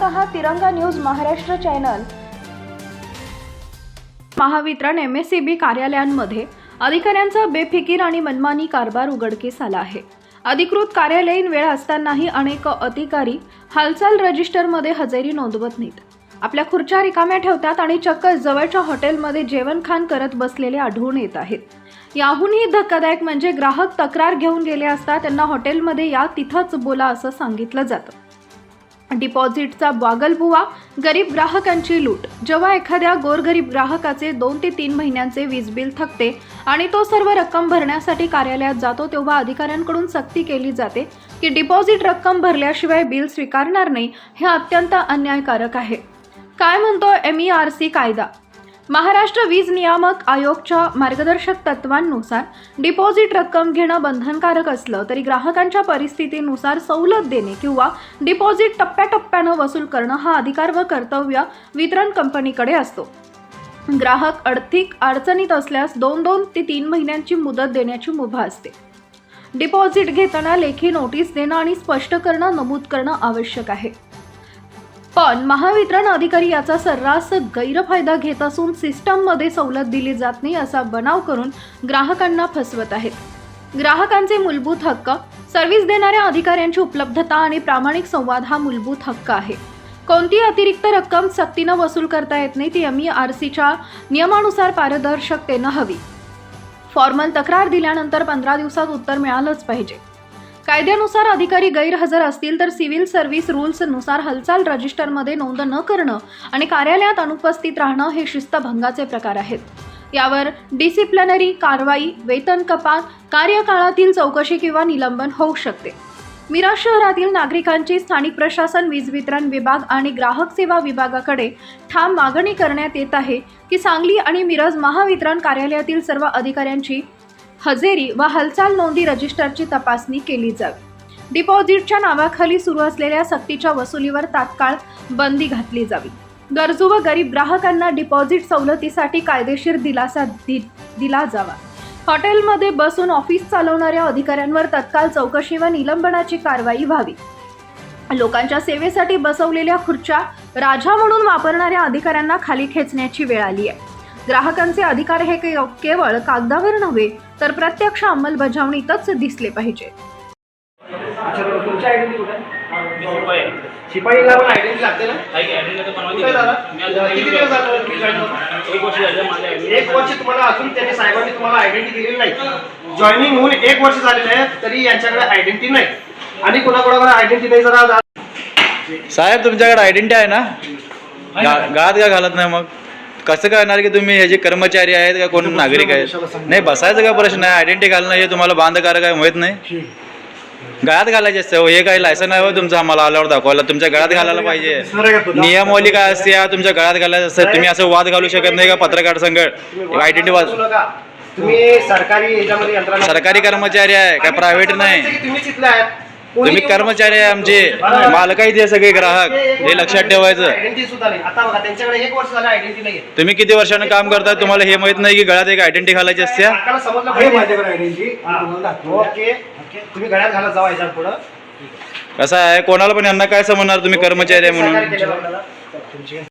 पाहत आहात Tiranga news Maharashtra channel. Mahavitaran M S E B कार्यालयांमध्ये अधिकाऱ्यांचा बेफिकीर आणि मनमानी कारभार उघडकीस आला आहे. अधिकृत कार्यालयीन वेळ असतानाही अनेक अधिकारी हालचाल रजिस्टरमध्ये हजेरी नोंदवत नाहीत. आपल्या खुर्च्या रिकाम्या ठेवतात आणि चक्क जवळच्या हॉटेलमध्ये जेवणखान करत बसलेले आढळून येत आहेत. याहूनही धक्कादायक म्हणजे ग्राहक तक्रार घेऊन गेले असता त्यांना हॉटेलमध्ये या तिथंच बोला असं सांगितलं जातं. डिपॉझिटचा बागलबुवा गरीब ग्राहकांची लूट. जेव्हा एखाद्या गोरगरीब ग्राहकाचे दोन ते तीन महिन्यांचे वीज बिल थकते आणि तो सर्व रक्कम भरण्यासाठी कार्यालयात जातो तेव्हा अधिकाऱ्यांकडून सक्ती केली जाते की डिपॉझिट रक्कम भरल्याशिवाय बिल स्वीकारणार नाही हे अत्यंत अन्यायकारक आहे. काय म्हणतो एम ई आर सी कायदा? महाराष्ट्र वीज नियामक आयोगच्या मार्गदर्शक तत्वांनुसार डिपॉझिट रक्कम घेणं बंधनकारक असलं तरी ग्राहकांच्या परिस्थितीनुसार सवलत देणे किंवा डिपॉझिट टप्प्याटप्प्यानं वसूल करणं हा अधिकार व कर्तव्य वितरण कंपनीकडे असतो. ग्राहक आर्थिक अडचणीत असल्यास दोन दोन ते तीन महिन्यांची मुदत देण्याची मुभा असते. डिपॉझिट घेताना लेखी नोटीस देणं आणि स्पष्ट करणं नमूद करणं आवश्यक आहे. पण महावितरण अधिकारी याचा सर्रास गैरफायदा घेत असून सिस्टममध्ये सवलत दिली जात नाही असा बनाव करून ग्राहकांना फसवत आहेत. ग्राहकांचे मूलभूत हक्क सर्व्हिस देणाऱ्या अधिकाऱ्यांची उपलब्धता आणि प्रामाणिक संवाद हा मूलभूत हक्क आहे. कोणती अतिरिक्त रक्कम सक्तीनं वसूल करता येत नाही ती एम आर सीच्या नियमानुसार पारदर्शकतेनं हवी. फॉर्मल तक्रार दिल्यानंतर पंधरा दिवसात उत्तर मिळालंच पाहिजे. कायद्यानुसार अधिकारी गैरहजर असतील तर सिव्हिल सर्व्हिस रूल्सनुसार हालचाल रजिस्टरमध्ये नोंद न करणं आणि कार्यालयात अनुपस्थित राहणं हे शिस्तभंगाचे प्रकार आहेत. यावर डिसिप्लिनरी कारवाई वेतन कपात कार्यकाळातील चौकशी किंवा निलंबन होऊ शकते. मिरा शहरातील नागरिकांची स्थानिक प्रशासन वीज वितरण विभाग आणि ग्राहक सेवा विभागाकडे ठाम मागणी करण्यात येत आहे की सांगली आणि मिरज महावितरण कार्यालयातील सर्व अधिकाऱ्यांची हजेरी व हालचाल नोंदी रजिस्टरची तपासणी केली जावी डिपॉझिटच्या नावाखाली सुरू असलेल्या सक्तीच्या वसुलीवर तात्काळ बंदी घातली जावी. गरजू व गरीब ग्राहकांना डिपॉझिट सवलतीसाठी कायदेशीर दिलासा दि दिला जावा. हॉटेलमध्ये बसून ऑफिस चालवणाऱ्या अधिकाऱ्यांवर तत्काळ चौकशी व निलंबनाची कारवाई व्हावी. लोकांच्या सेवेसाठी बसवलेल्या खुर्च्या राजा म्हणून वापरणाऱ्या अधिकाऱ्यांना खाली खेचण्याची वेळ आली आहे. ग्राहकांचे अधिकार हे के- केवळ कागदावर नव्हे तर प्रत्यक्ष अंमलबजावणीतच दिसले पाहिजे. शिपाईला पण आयडेंटिटी लागते ना? किती दिवस झाले? एक वर्ष तुम्हाला अजून त्यांनी साहेबांनी तुम्हाला आयडेंटिटी दिलेली नाही. जॉईनिंग होऊन एक वर्ष झालेलं आहे तरी यांच्याकडे आयडेंटिटी नाही. आणि कोणाकोणाकडे आयडेंटिटी नाही जरा साहेब तुमच्याकडे आयडेंटिटी आहे ना? गात का घालत नाही मग? कसं कळणार की तुम्ही ह्याचे कर्मचारी आहेत का कोण नागरिक आहेत? नाही बसायचं का प्रश्न आहे आयडेंटिटी घालणं हे तुम्हाला बांधकारक आहे माहीत नाही. गळ्यात घालायचे असते हो, हे काही लायसन आहे हो तुमचं आम्हाला आल्यावर दाखवायला. तुमच्या गळ्यात घालायला पाहिजे. नियमावली काय असते या तुमच्या गळ्यात घालायचं असतं. तुम्ही असं वाद घालू शकत नाही का पत्रकार संघ? आयडेंटिटी वाद. तुम्ही सरकारी सरकारी कर्मचारी आहे काय प्रायव्हेट नाही. तुम्ही कर्मचारी आहे आमचे मालक आहेत हे सगळे ग्राहक हे लक्षात ठेवायचं. आयडेंटिटी सुद्धा नाही आता बघा त्यांच्याकडे एक वर्ष झालं आयडेंटिटी नाही तुम्ही किती वर्षानं काम करताय तुम्हाला हे माहीत नाही की गळ्यात एक आयडेंटिटी घालायची असते? काकाला समजलं आहे पाहिजे. माझ्याकडे आयडेंटिटी हा. ओके. ओके. तुम्ही गळ्यात घालत जावा याच्या पुढं. कसं आहे? कोणाला पण यांना काय समजणार? तुम्ही कर्मचारी आहे म्हणून सहकार्य केलं आपल्याला.